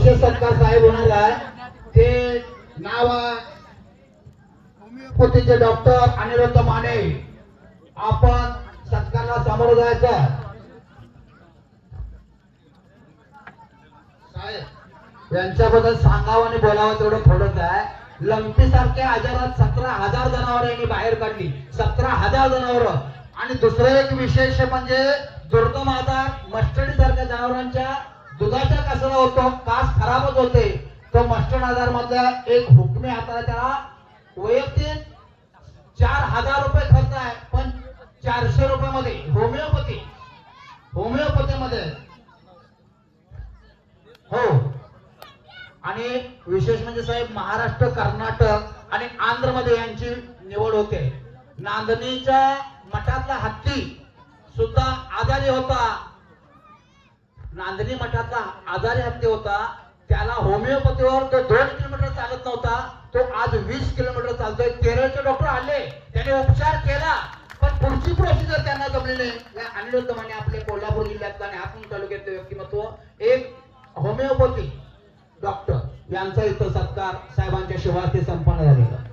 विशेष सत्कार साहेब होणार आहे. ते नाव आहे होमिओपॅथीचे डॉक्टर अनिरुद्ध माने. आपण सत्कारला सामोरं जायचं साहेब यांच्याबद्दल सांगावं आणि बोलावं तेवढं थोडंच आहे. लंपीसारख्या आजारात सतरा हजार जनावर यांनी बाहेर काढली. सतरा हजार जनावर. आणि दुसरं एक विशेष म्हणजे दुर्गम आजार मस्टडी सारख्या जनावरांच्या दुधाचा कसरा होतो. का खराबच होते. तर मस्टर्ड आजार मधला एक हुकमी हाताला त्याला वैयक्तिक चार हजार रुपये खर्च आहे. पण चारशे रुपये मध्ये होमिओपॅथी. होमिओपॅथी मध्ये हो. आणि विशेष म्हणजे साहेब महाराष्ट्र कर्नाटक आणि आंध्रमध्ये यांची निवड होते. नांदणीच्या मठातला हत्ती सुद्धा आजारी होता. नांदणी मठातला आजारी हत्ती होता. त्याला होमिओपॅथीवर तो दोन किलोमीटर चालत नव्हता. तो आज वीस किलोमीटर चालतोय. केरळचे डॉक्टर आले. त्याने उपचार केला. पण पुढची प्रोसिजर त्यांना जमली नाही या अनिरुद्ध माने आपले कोल्हापूर जिल्ह्यात आणि आपण तालुक्यातलं व्यक्तिमत्व एक होमिओपॅथी डॉक्टर यांचा इथं सत्कार साहेबांच्या शिवार्थी संपन्न झालेला.